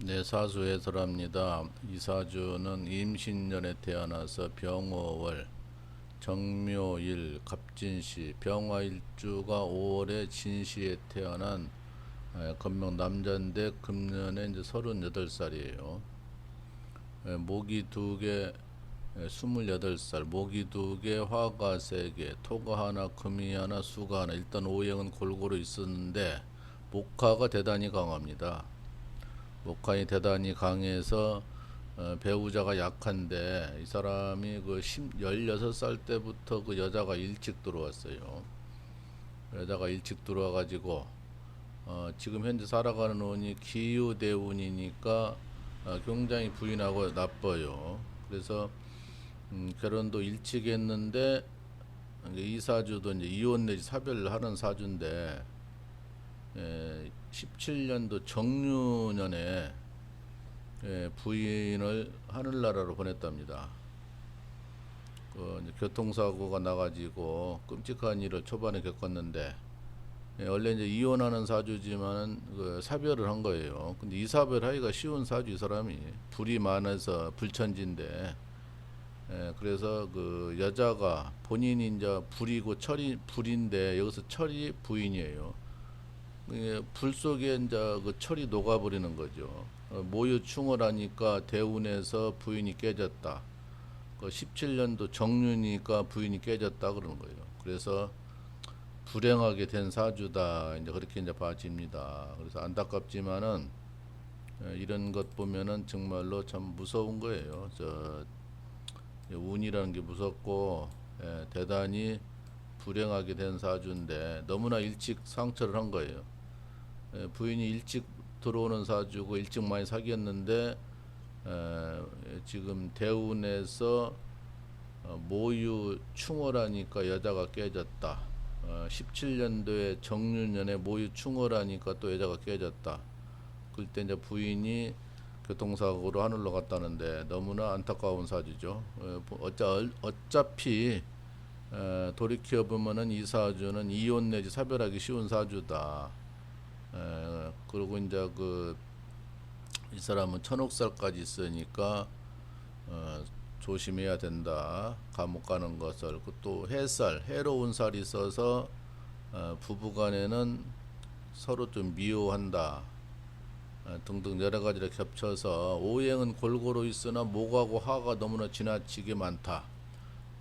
네, 사수 해설합니다. 이 사주는 임신년에 태어나서 병호월, 정묘일, 갑진시, 병화일주가 5월에 진시에 태어난 에, 건명 남자인데 금년에 이제 38살이에요. 목이 두 개, 28살, 목이 두 개, 화가 세 개, 토가 하나, 금이 하나, 수가 하나. 일단 오행은 골고루 있었는데 목화가 대단히 강합니다. 목화이 대단히 강해서 어, 배우자가 약한데 이 사람이 그 10, 16살 때부터 그 여자가 일찍 들어왔어요. 여자가 일찍 들어와 가지고 어, 지금 현재 살아가는 운이 기후대운이니까 어, 굉장히 부인하고 나빠요. 그래서 음, 결혼도 일찍 했는데 이제 이 사주도 이제 이혼 내지 사별을 하는 사주인데 에, 17년도 정유년에 예, 부인을 하늘나라로 보냈답니다. 그 교통사고가 나가지고 끔찍한 일을 초반에 겪었는데 예, 원래 이제 이혼하는 사주지만 그 사별을 한 거예요. 근데 이 사별하기가 쉬운 사주 이 사람이 불이 많아서 불천지인데 예, 그래서 그 여자가 본인이 이제 불이고 철이 불인데 여기서 철이 부인이에요. 이게 불 속에 이제 그 철이 녹아버리는 거죠. 어, 모유 충월하니까 대운에서 부인이 깨졌다. 그 17년도 정륜이니까 부인이 깨졌다 그러는 거예요. 그래서 불행하게 된 사주다. 이제 그렇게 이제 봐집니다. 그래서 안타깝지만은 에, 이런 것 보면은 정말로 참 무서운 거예요. 저 운이라는 게 무섭고 예, 대단히 불행하게 된 사주인데 너무나 일찍 상처를 한 거예요. 예, 부인이 일찍 들어오는 사주고 일찍 많이 사귀었는데 에, 지금 대운에서 어, 모유 충월하니까 여자가 깨졌다. 어, 17년도에 정유년에 모유 충월하니까 또 여자가 깨졌다. 그때 이제 부인이 교통사고로 하늘로 갔다는데 너무나 안타까운 사주죠. 어, 어차, 어차피 에, 돌이켜 보면은 이 사주는 이혼 내지 사별하기 쉬운 사주다. 에, 그리고 이제 그 이 사람은 천옥살까지 있으니까 어, 조심해야 된다. 감옥 가는 것을 그또 해살 해로운 살이 있어서 어, 부부간에는 서로 좀 미워한다. 어, 등등 여러 가지를 겹쳐서 오행은 골고루 있으나 목하고 화가 너무나 지나치게 많다.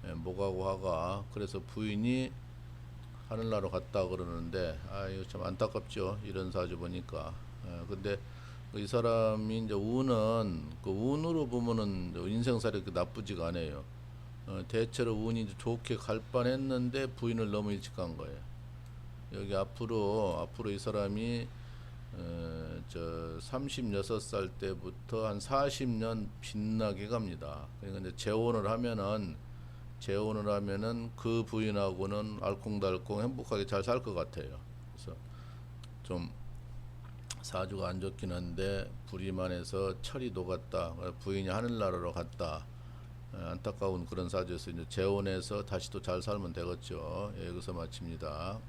예, 목하고 화가 그래서 부인이 하늘나라 갔다 그러는데 아유 참 안타깝죠. 이런 사주 보니까. 예, 근데 이 사람이 이제 운은 그 운으로 보면은 인생살이 그렇게 나쁘지가 않아요. 어, 대체로 운이 좋게 갈 뻔했는데 부인을 너무 일찍 간 거예요. 여기 앞으로 앞으로 이 사람이 어, 저 36살 때부터 한 40년 빛나게 갑니다. 그러니까 이제 재혼을 하면은 재혼을 하면은 그 부인하고는 알콩달콩 행복하게 잘 살 것 같아요. 그래서 좀 사주가 안 좋긴 한데 불이만해서 철이 녹았다. 부인이 하늘나라로 갔다. 에, 안타까운 그런 사주에서 이제 재혼해서 다시 또 잘 살면 되겠죠. 예, 여기서 마칩니다.